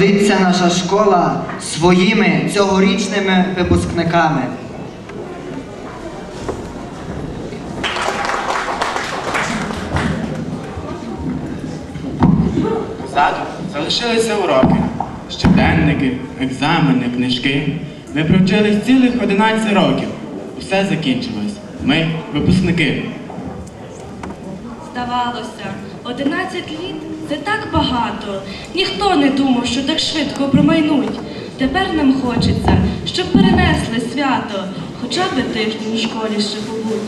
Гордиться наша школа своїми цьогорічними випускниками. Позаду залишилися уроки, щоденники, екзамени, книжки. Ми провчились цілих 11 років. Усе закінчилось. Ми випускники. Здавалося, 11 літ це так багато. Ніхто не думав, що так швидко промайнуть. Тепер нам хочеться, щоб перенесли свято, хоча б тиждень у школі ще побудь.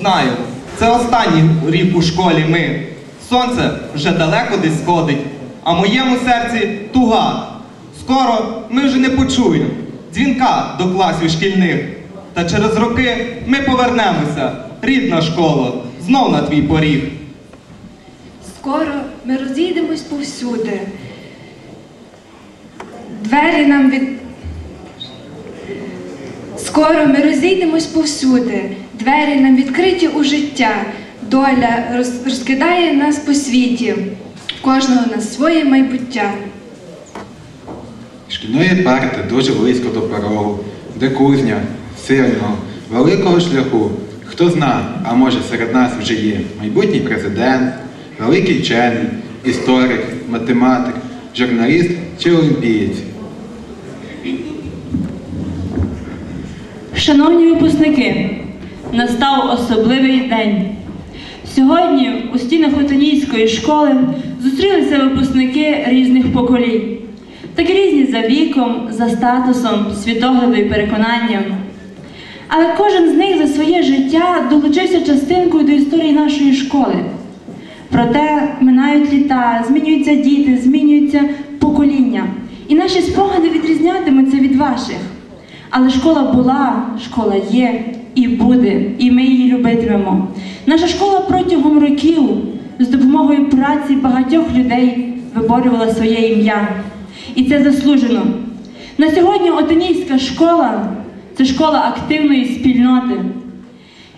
Знаю, це останній рік у школі ми. Сонце вже далеко десь сходить, а моєму серці туга. Скоро ми вже не почуємо дзвінка до класів шкільних. Та через роки ми повернемося, рідна школа, знов на твій поріг. Скоро ми розійдемось повсюди. Двері нам від. Скоро ми розійдемось повсюди. Двері нам відкриті у життя. Доля роз- розкидає нас по світі. Кожного на своє майбуття. Шкільної парти дуже близько до порогу, де кузня, сильного, великого шляху. Хто зна, а може серед нас вже є майбутній президент, великий вчений, історик, математик, журналіст чи олімпієць. Шановні випускники, настав особливий день. Сьогодні у стінах Летонійської школи зустрілися випускники різних поколінь, так різні за віком, за статусом, світоглядом і переконанням. Але кожен з них за своє життя долучився частинкою до історії нашої школи. Проте минають літа, змінюються діти, змінюються покоління. І наші спогади відрізнятимуться від ваших. Але школа була, школа є і буде, і ми її любитимемо. Наша школа протягом років з допомогою праці багатьох людей виборювала своє ім'я. І це заслужено. На сьогодні Отонійська школа це школа активної спільноти.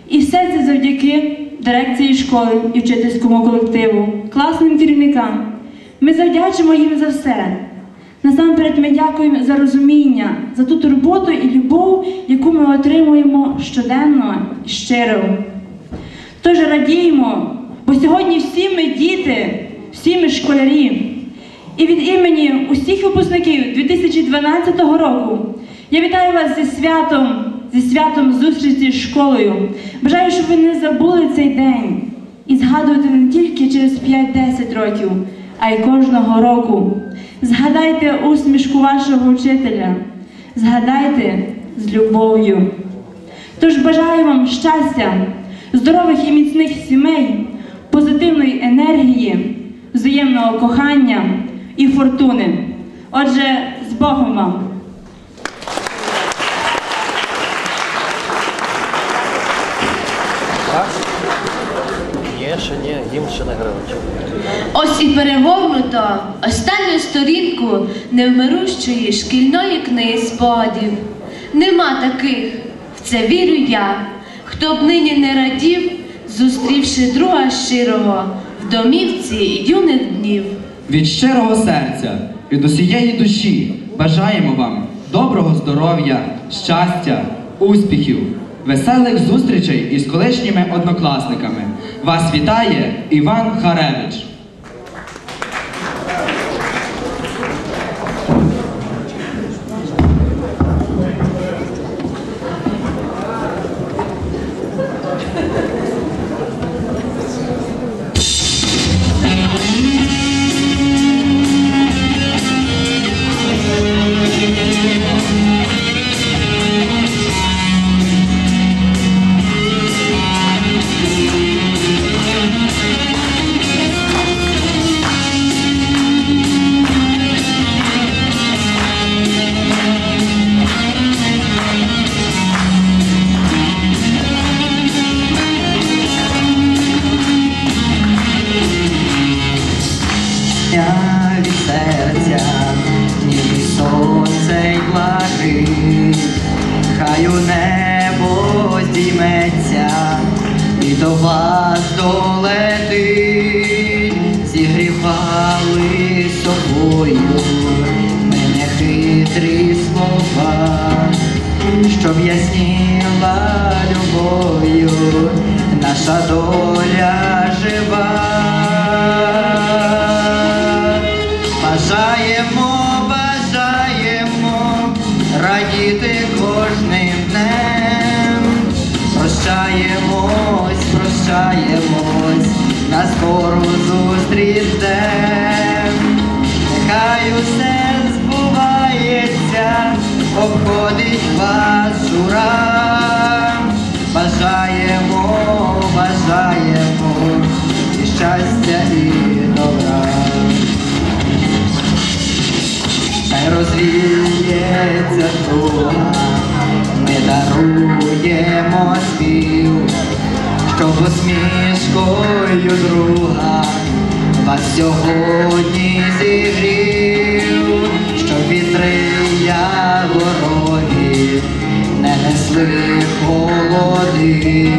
І все це завдяки дирекції школи і вчительському колективу, класним керівникам. Ми завдячимо їм за все. Насамперед ми дякуємо за розуміння, за ту турботу і любов, яку ми отримуємо щоденно і щиро. Тож радіємо, бо сьогодні всі ми діти, всі ми школярі. І від імені усіх випускників 2012 року я вітаю вас зі святом, зі святом зустрічі з школою. Бажаю, щоб ви не забули цей день і згадувати не тільки через 5-10 років, а й кожного року. Згадайте усмішку вашого вчителя, згадайте з любов'ю. Тож бажаю вам щастя, здорових і міцних сімей, позитивної енергії, взаємного кохання і фортуни. Отже, з Богом вам! Є, ще не грали. Ось і перегорнуто останню сторінку невмирущої шкільної книги спогадів. Нема таких, в це вірю я, хто б нині не радів, зустрівши друга щирого в домівці юних днів. Від щирого серця, від усієї душі бажаємо вам доброго здоров'я, щастя, успіхів, веселих зустрічей із колишніми однокласниками. Вас вітає Іван Харевич. до вас долетить, зігрівали собою мене хитрі слова, щоб ясніла любов'ю наша доля. Прощаємось, прощаємось, на скору зустріч. Нехай усе збувається, обходить вас жура. Бажаємо, бажаємо і щастя, і добра. Хай розвіється туга, даруємо спів, щоб усмішкою друга вас сьогодні зігрів, щоб вітри ягороді не несли холоди,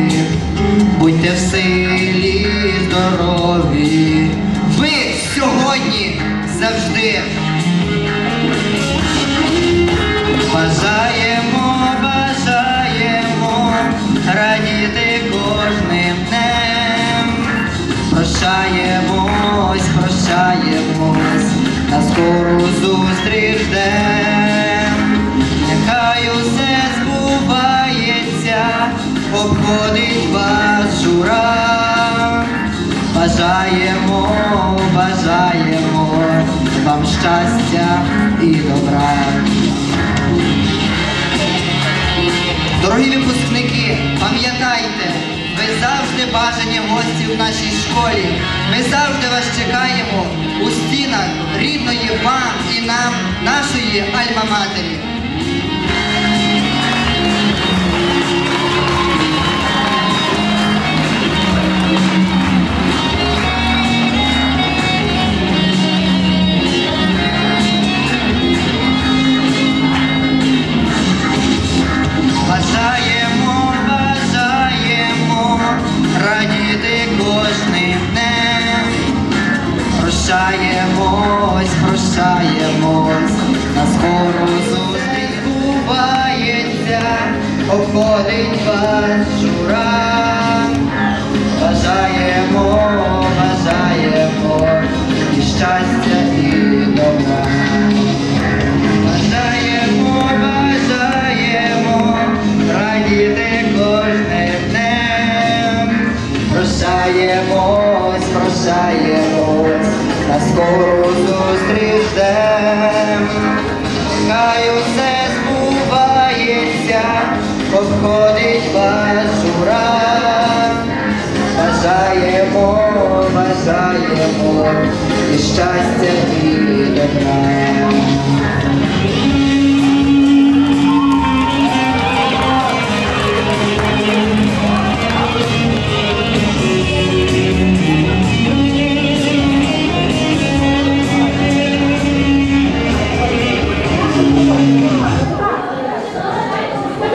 будьте в силі здорові, Прощаємось, на скору зустріч ждем. Нехай усе збувається, обходить вас жура. Бажаємо, бажаємо вам щастя і добра. Дорогі випускники, пам'ятайте, ви завжди бажані гості в нашій школі. Ми завжди вас чекаємо у стінах рідної вам і нам, нашої альма-матері. Обходить вас жура. Бажаємо, бажаємо і щастя, і добра.